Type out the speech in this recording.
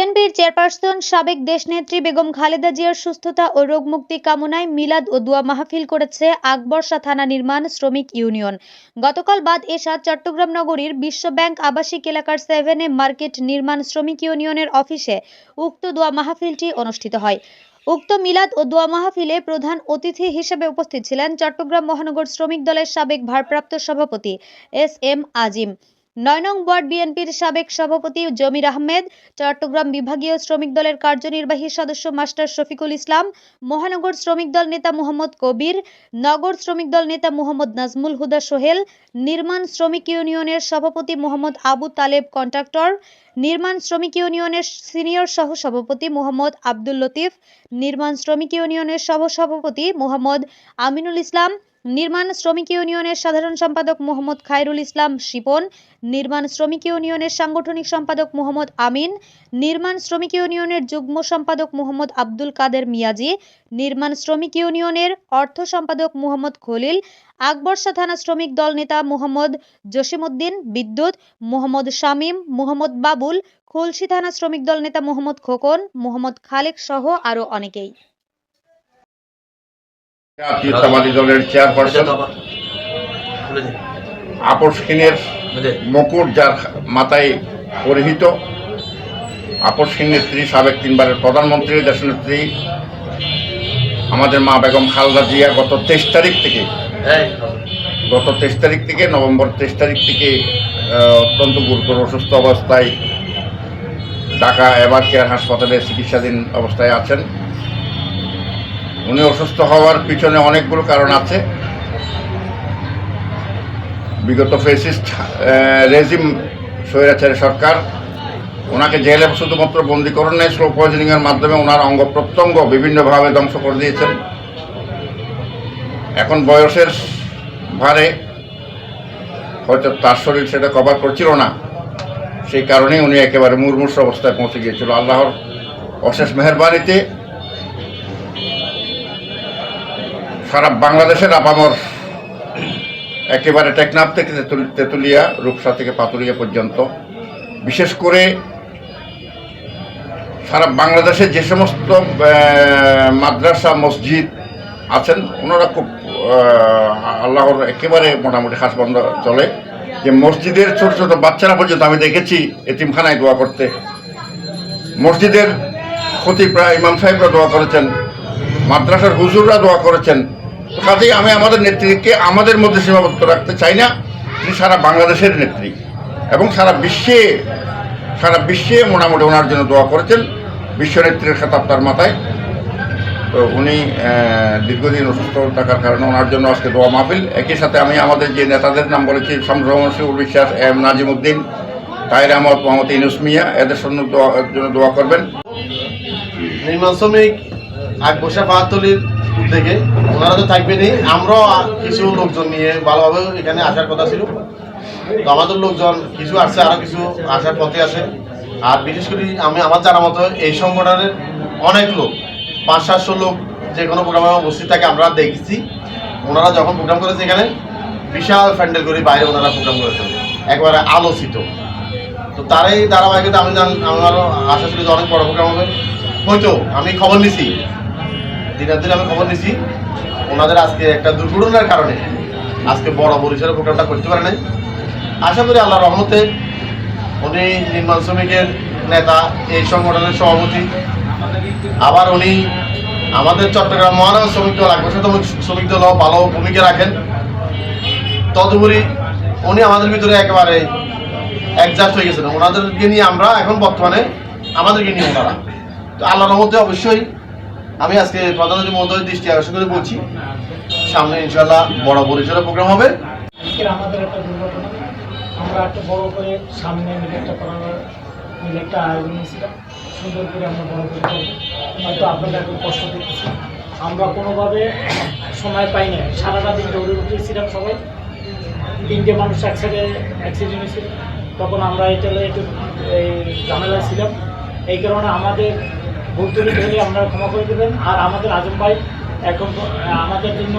বিএনপির চেয়ারপারসন সাবেক দেশনেত্রী বেগম খালেদা জিয়ার সুস্থতা ও রোগমুক্তি কামনায় মিলাদ ও দোয়া মাহফিল করেছে আকবরশা থানা নির্মাণ শ্রমিক ইউনিয়ন। গতকাল বাদ এশা চট্টগ্রাম নগরীর বিশ্ব ব্যাংক আবাসিক এলাকার সেভেনে মার্কেট নির্মাণ শ্রমিক ইউনিয়নের অফিসে উক্ত দোয়া মাহফিলটি অনুষ্ঠিত হয়। উক্ত মিলাদ ও দোয়া মাহফিলে প্রধান অতিথি হিসেবে উপস্থিত ছিলেন চট্টগ্রাম মহানগর শ্রমিক দলের সাবেক ভারপ্রাপ্ত সভাপতি এস এম আজিম। নয় নং ওয়ার্ড বিএনপির সাবেক সভাপতি জমির আহমেদ, চট্টগ্রাম বিভাগীয় শ্রমিক দলের কার্যনির্বাহী সদস্য মাস্টার শফিকুল ইসলাম, মহানগর শ্রমিক দল নেতা মোহাম্মদ কবির, নগর শ্রমিক দল নেতা মোহাম্মদ নাজমুল হুদা সোহেল, নির্মাণ শ্রমিক ইউনিয়নের সভাপতি মোহাম্মদ আবু তালেব কন্ট্রাক্টর, নির্মাণ শ্রমিক ইউনিয়নের সিনিয়র সহ সভাপতি মোহাম্মদ আব্দুল লতিফ, নির্মাণ শ্রমিক ইউনিয়নের সহ সভাপতি মোহাম্মদ আমিনুল ইসলাম নির্মাণ শ্রমিক ইউনিয়নের সাধারণ সম্পাদক মোহাম্মদ খায়রুল ইসলাম শিপন, নির্মাণ শ্রমিক ইউনিয়নের সাংগঠনিক সম্পাদক মোহাম্মদ আমিন, নির্মাণ শ্রমিক ইউনিয়নের যুগ্ম সম্পাদক মোহাম্মদ আব্দুল কাদের মিয়াজি, নির্মাণ শ্রমিক ইউনিয়নের অর্থ সম্পাদক মোহাম্মদ খলিল, আকবরশা থানা শ্রমিক দল নেতা মোহাম্মদ জসিমউদ্দিন বিদ্যুৎ, মোহাম্মদ শামীম, মোহাম্মদ বাবুল, খুলশি থানা শ্রমিক দল নেতা মোহাম্মদ খোকন, মোহাম্মদ খালেক সহ আরও অনেকেই। জাতীয়তাবাদী দলের চেয়ারপারসন আপসহীনের মুকুট যার মাথায় পরিহিত আপসহীন নেত্রী সাবেক তিনবারের প্রধানমন্ত্রী দেশনেত্রী আমাদের মা বেগম খালদা জিয়া গত তেইশ তারিখ থেকে গত তেইশ তারিখ থেকে নভেম্বর তেইশ তারিখ থেকে অত্যন্ত গুরুতর অসুস্থ অবস্থায় ঢাকা এবার কেয়ার হাসপাতালে চিকিৎসাধীন অবস্থায় আছেন। উনি অসুস্থ হওয়ার পিছনে অনেকগুলো কারণ আছে। বিগত ফেসিস্ট রেজিম স্বৈরাচারী সরকার, ওনাকে জেলে শুধুমাত্র বন্দীকরণ নেই, স্লো পয়জনিংয়ের মাধ্যমে ওনার অঙ্গ প্রত্যঙ্গ বিভিন্নভাবে ধ্বংস করে দিয়েছেন। এখন বয়সের ভারে হয়তো তার শরীর সেটা কভার করছিল না। সেই কারণেই উনি একেবারে মুরমুষ অবস্থায় পৌঁছে গিয়েছিল। আল্লাহর অশেষ মেহরবানিতে সারা বাংলাদেশের আপামর একেবারে টেকনাফ থেকে তেঁতুল- তেঁতুলিয়া, রূপসা থেকে পাতুরিয়া পর্যন্ত। বিশেষ করে সারা বাংলাদেশে যে সমস্ত মাদ্রাসা, মসজিদ আছেন, ওনারা খুব আল্লাহর একেবারে মোটামুটি হাসবন্ধ চলে। যে মসজিদের ছোট ছোট বাচ্চারা পর্যন্ত আমি দেখেছি, এতিমখানায় দোয়া করতে। মসজিদের ক্ষতি প্রায় ইমাম সাহেবরা দোয়া করেছেন, মাদ্রাসার হুজুররা দোয়া করেছেন। কাজেই আমি আমাদের নেত্রীকে আমাদের মধ্যে সীমাবদ্ধ রাখতে চাই না তিনি সারা বাংলাদেশের নেত্রী এবং সারা বিশ্বে সারা বিশ্বে মোটামুটি ওনার জন্য দোয়া করেছেন। বিশ্ব নেত্রীর খেতাব তার মাথায়। তো উনি দীর্ঘদিন অসুস্থ থাকার কারণে ওনার জন্য আজকে দোয়া মাহফিল। একই সাথে আমি আমাদের যে নেতাদের নাম বলেছি, শামসুর শিবুল বিশ্বাস, এম নাজিমুদ্দিন তাহির আহমদ, মোহাম্মদ ইনুস মিয়া, এদের জন্য দোয়া জন্য দোয়া করবেন। নির্মাণ শ্রমিক আকবসা পাহাড়তলির উদ্যোগে ওনারা তো থাকবেনই। আমরাও কিছু লোকজন নিয়ে ভালোভাবে এখানে আসার কথা ছিল। তো আমাদের লোকজন কিছু আসছে আরও কিছু আসার পথে আছে। আর বিশেষ করে আমি আমার জানা মতো এই সংগঠনের অনেক লোক, পাঁচ সাতশো লোক যে কোনো প্রোগ্রামে উপস্থিত থাকে, আমরা দেখছি। ওনারা যখন প্রোগ্রাম করেছে এখানে, বিশাল প্যান্ডেল করে বাইরে ওনারা প্রোগ্রাম করেছেন, একবারে আলোচিত। তো তারই ধারাবাহিকতা আমি জান আমারও আশা ছিল যে অনেক বড় প্রোগ্রাম হবে। হয়তো আমি খবর নিছি দিনের দিন আমি খবর নিছি ওনাদের আজকে একটা দুর্ঘটনার কারণে আজকে বড় পরিসরের প্রোগ্রামটা করতে পারে নাই। আশা করি আল্লাহ রহমতে উনি নির্মাণ শ্রমিকের নেতা, এই সংগঠনের সভাপতি, আবার উনি আমাদের চট্টগ্রাম মহানগর শ্রমিক দল একবছরতম শ্রমিক দল ভালো ভূমিকা রাখেন। তদুপরি উনি আমাদের ভিতরে একেবারে অ্যাডজাস্ট হয়ে গেছেন। ওনাদেরকে নিয়ে আমরা এখন বর্তমানে আমাদেরকে নিয়ে ওনারা। তো আল্লাহর মধ্যে অবশ্যই আমি আজকে প্রধানমন্ত্রী মহোদয়ের দৃষ্টি আকর্ষণ করে বলছি, সামনে ইনশাল্লাহ বড় পরিসরে প্রোগ্রাম হবে। আজকের আমাদের একটা দুর্ঘটনা। আমরা একটা বড় করে সামনে মিলে একটা করার মিলে একটা আয়োজন নিয়েছিলাম সুন্দর করে আমরা বড় করে হয়তো আপনাদের এখন কষ্ট দেখতেছি আমরা কোনোভাবে সময় পাই না সারাটা দিন দৌড়ে উঠেছিলাম সবাই। তিনটে মানুষ একসাথে অ্যাক্সিডেন্ট হয়েছিল। তখন আমরা এটা একটু এই ঝামেলায় ছিলাম। এই কারণে আমাদের ভুল তুলে ধরে আপনারা ক্ষমা করে দেবেন। আর আমাদের আজম ভাই এখন আমাদের জন্য